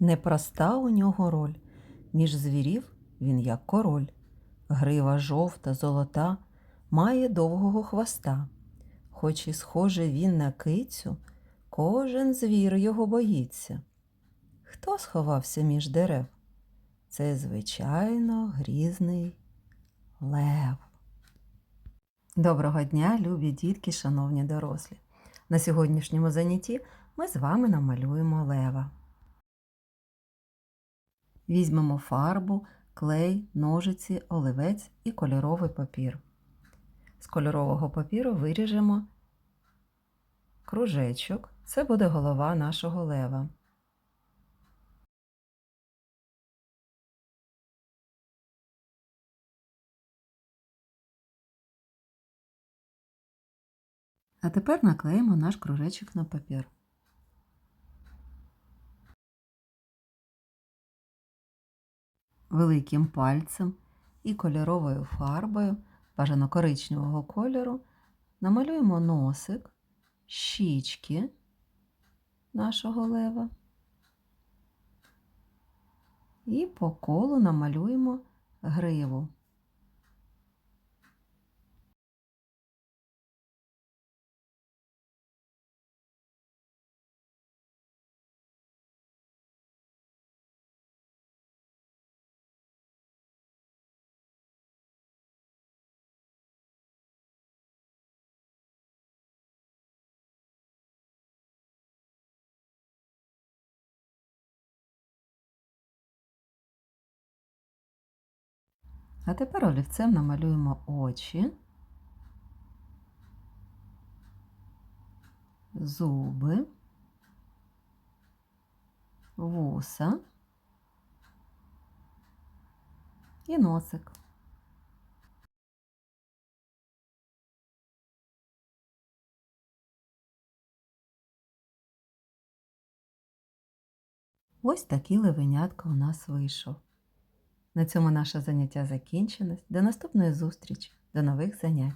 Непроста у нього роль. Між звірів він як король. Грива жовта, золота, має довгого хвоста. Хоч і схоже він на кицю, кожен звір його боїться. Хто сховався між дерев? Це, звичайно, грізний лев. Доброго дня, любі дітки, шановні дорослі. На сьогоднішньому занятті ми з вами намалюємо лева. Візьмемо фарбу, клей, ножиці, оливець і кольоровий папір. З кольорового папіру виріжемо кружечок. Це буде голова нашого лева. А тепер наклеїмо наш кружечок на папір. Великим пальцем і кольоровою фарбою бажано коричневого кольору намалюємо носик, щічки нашого лева і по колу намалюємо гриву. А тепер олівцем намалюємо очі, зуби, вуса і носик. Ось такий левенятко у нас вийшов. На цьому наше заняття закінчилось. До наступної зустрічі, до нових занять.